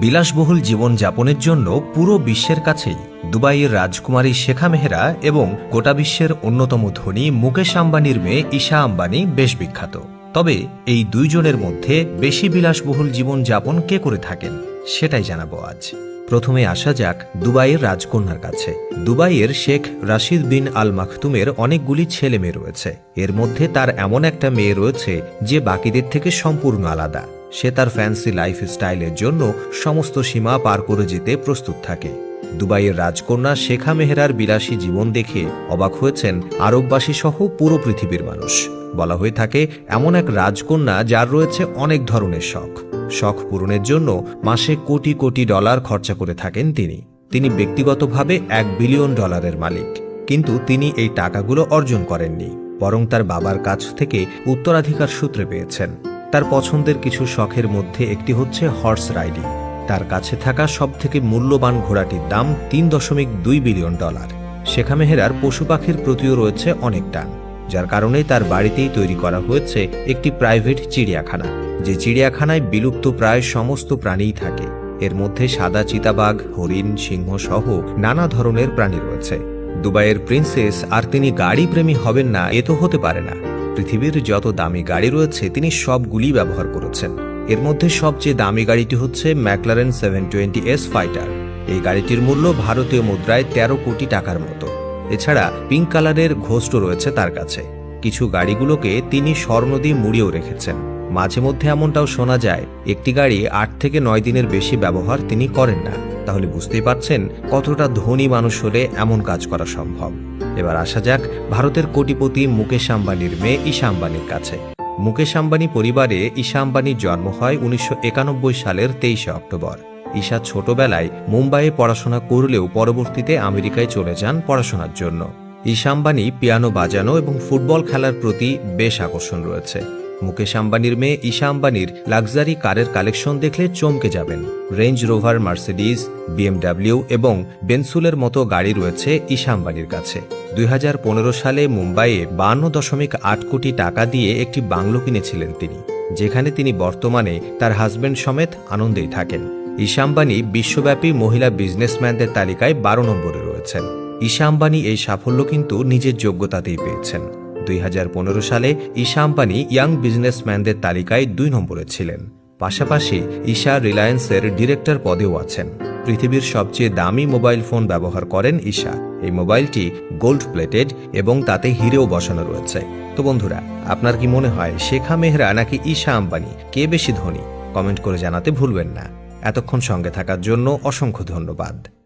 বিলাসবহুল জীবন যাপনের জন্য পুরো বিশ্বের কাছেই দুবাইয়ের রাজকুমারী শেখা মেহরা এবং গোটা বিশ্বের অন্যতম ধনী মুকেশ আম্বানির মেয়ে ঈশা আম্বানি বেশ বিখ্যাত। তবে এই দুইজনের মধ্যে বেশি বিলাসবহুল জীবন যাপন কে করে থাকেন, সেটাই জানাব আজ। প্রথমে আসা যাক দুবাইয়ের রাজকন্যার কাছে। দুবাইয়ের শেখ রাশিদ বিন আল মাখতুমের অনেকগুলি ছেলে মেয়ে রয়েছে। এর মধ্যে তার এমন একটা মেয়ে রয়েছে যে বাকিদের থেকে সম্পূর্ণ আলাদা। সে তার ফ্যান্সি লাইফ স্টাইলের জন্য সমস্ত সীমা পার করে যেতে প্রস্তুত থাকে। দুবাইয়ের রাজকন্যা শেখা মেহরার বিলাসী জীবন দেখে অবাক হয়েছেন আরববাসী সহ পুরো পৃথিবীর মানুষ। বলা হয়ে থাকে, এমন এক রাজকন্যা যার রয়েছে অনেক ধরনের শখ। শখ পূরণের জন্য মাসে কোটি কোটি ডলার খরচা করে থাকেন তিনি। তিনি ব্যক্তিগতভাবে এক বিলিয়ন ডলারের মালিক। কিন্তু তিনি এই টাকাগুলো অর্জন করেননি, বরং তার বাবার কাছ থেকে উত্তরাধিকার সূত্রে পেয়েছেন। তার পছন্দের কিছু শখের মধ্যে একটি হচ্ছে হর্স রাইডিং তার কাছে থাকা সবথেকে মূল্যবান ঘোড়াটির দাম তিন দশমিক দুই বিলিয়ন ডলার। শেখা মেহেরার পশু পাখির প্রতিও রয়েছে অনেক টান, যার কারণে তার বাড়িতেই তৈরি করা হয়েছে একটি প্রাইভেট চিড়িয়াখানা, যে চিড়িয়াখানায় বিলুপ্ত প্রায় সমস্ত প্রাণীই থাকে। এর মধ্যে সাদা চিতাবাঘ, হরিণ, সিংহ সহ নানা ধরনের প্রাণী রয়েছে। দুবাইয়ের প্রিন্সেস আর তিনি গাড়ি প্রেমী হবেন না, এ তো হতে পারে না। পৃথিবীর যত দামি গাড়ি রয়েছে, তিনি সবগুলি ব্যবহার করেছেন। এর মধ্যে সবচেয়ে দামি গাড়িটি হচ্ছে McLaren seven twenty S fighter এই গাড়িটির মূল্য ভারতীয় মুদ্রায় তেরো কোটি টাকার মতো। এছাড়া পিঙ্ক কালারের ঘোষ্ট রয়েছে তার কাছে। কিছু গাড়িগুলোকে তিনি স্বর্ণ দিয়ে মুড়িয়েও রেখেছেন। মাঝে মধ্যে এমনটাও শোনা যায়, একটি গাড়ি আট থেকে নয় দিনের বেশি ব্যবহার তিনি করেন না। তাহলে বুঝতেই পারছেন কতটা ধনী মানুষ হলে এমন কাজ করা সম্ভব। এবার আসা যাক ভারতের কোটিপতি মুকেশ আম্বানির মেয়ে ঈশা আম্বানির কাছে। মুকেশ আম্বানি পরিবারে ঈশা আম্বানির জন্ম হয় উনিশশো একানব্বই সালের তেইশে অক্টোবর। ঈশা ছোটবেলায় মুম্বাইয়ে পড়াশোনা করলেও পরবর্তীতে আমেরিকায় চলে যান পড়াশোনার জন্য। ঈশা আম্বানি পিয়ানো বাজানো এবং ফুটবল খেলার প্রতি বেশ আকর্ষণ রয়েছে। মুকেশ আম্বানির মেয়ে ঈশা আম্বানির লাক্সারি কারের কালেকশন দেখলে চমকে যাবেন। রেঞ্জ রোভার, মার্সিডিজ, বিএমডাব্লিউ এবং বেনসুলের মতো গাড়ি রয়েছে ঈশা আম্বানির কাছে। দুই হাজার পনেরো সালে মুম্বাইয়ে বান্ন দশমিক আট কোটি টাকা দিয়ে একটি বাংলো কিনেছিলেন তিনি, যেখানে তিনি বর্তমানে তার হাজব্যান্ড সমেত আনন্দেই থাকেন। ঈশা আম্বানি বিশ্বব্যাপী মহিলা বিজনেসম্যানদের তালিকায় বারো নম্বরে রয়েছেন। ঈশা আম্বানি এই সাফল্য কিন্তু নিজের যোগ্যতাতেই পেয়েছেন। দুই হাজার পনেরো সালে ঈশা আম্বানি ইয়াং বিজনেসম্যানদের তালিকায় দুই নম্বরে ছিলেন। পাশাপাশি ঈশা রিলায়েন্সের ডিরেক্টর পদেও আছেন। পৃথিবীর সবচেয়ে দামি মোবাইল ফোন ব্যবহার করেন ঈশা। এই মোবাইলটি গোল্ড প্লেটেড এবং তাতে হিরেও বসানো রয়েছে। তো বন্ধুরা, আপনার কি মনে হয় শেখা মেহরা নাকি ঈশা আম্বানি? কে বেশি ধনী? কমেন্ট করে জানাতে ভুলবেন না। এতক্ষণ সঙ্গে থাকার জন্য অসংখ্য ধন্যবাদ।